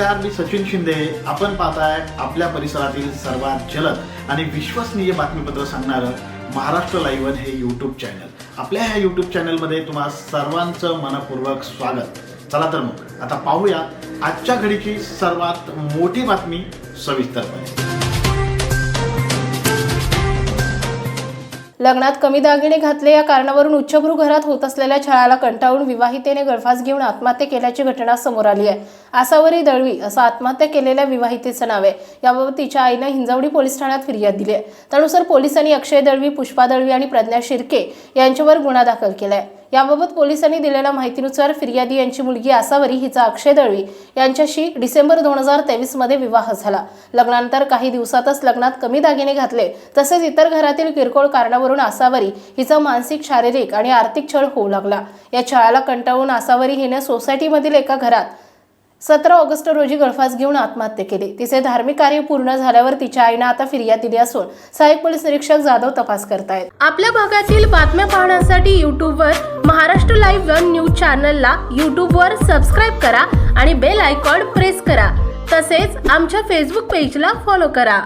नमस्कार मी सचिन शिंदे. आपण पाहताय आपल्या परिसरातील सर्वात जलद आणि विश्वसनीय बातमीपत्र सांगणारं महाराष्ट्र लाईव्हन हे यूट्यूब चॅनल आपल्या ह्या यूट्यूब चॅनलमध्ये तुम्हा सर्वांचं मनपूर्वक स्वागत. चला तर मग आता पाहूया आजच्या घडीची सर्वात मोठी बातमी सविस्तरपणे. लग्नात कमी दागिने घातले या कारणावरून उच्चभ्रू घरात होत असलेल्या छळाला कंटाळून विवाहितेने गळफास घेऊन आत्महत्या केल्याची घटना समोर आली आहे. आसावरी दळवी असं आत्महत्या केलेल्या विवाहितेचं नाव आहे. याबाबत तिच्या आईनं हिंजवडी पोलीस ठाण्यात फिर्याद दिली आहे. त्यानुसार पोलिसांनी अक्षय दळवी पुष्पा दळवी आणि प्रज्ञा शिर्के यांच्यावर गुन्हा दाखल केलाय. याबाबत पोलिसांनी दिलेल्या माहितीनुसार फिर्यादी यांची मुलगी आसावरी हिचा अक्षय दळवी यांच्याशी डिसेंबर दोन हजार तेवीसमध्ये विवाह झाला. लग्नानंतर काही दिवसातच लग्नात कमी दागिने घातले. तसेच इतर घरातील किरकोळ कारणावरून आसावरी हिचा मानसिक शारीरिक आणि आर्थिक छळ होऊ लागला. या छळाला कंटाळून आसावरी हिने सोसायटीमधील एका घरात सतरा ऑगस्ट रोजी गळफास घेऊन आत्महत्या केली. तिचे धार्मिक कार्य पूर्ण झाल्यावर तिच्या आईनं आता फिर्याद दिली असून सहाय्यक पोलीस निरीक्षक जाधव तपास करतायत. आपल्या भागातील बातम्या पाहण्यासाठी युट्यूबवर महाराष्ट्र लाईव्ह वन न्यूज चॅनलला युट्यूबवर सबस्क्राईब करा आणि बेल आयकॉन प्रेस करा. तसेच आमच्या फेसबुक पेजला फॉलो करा.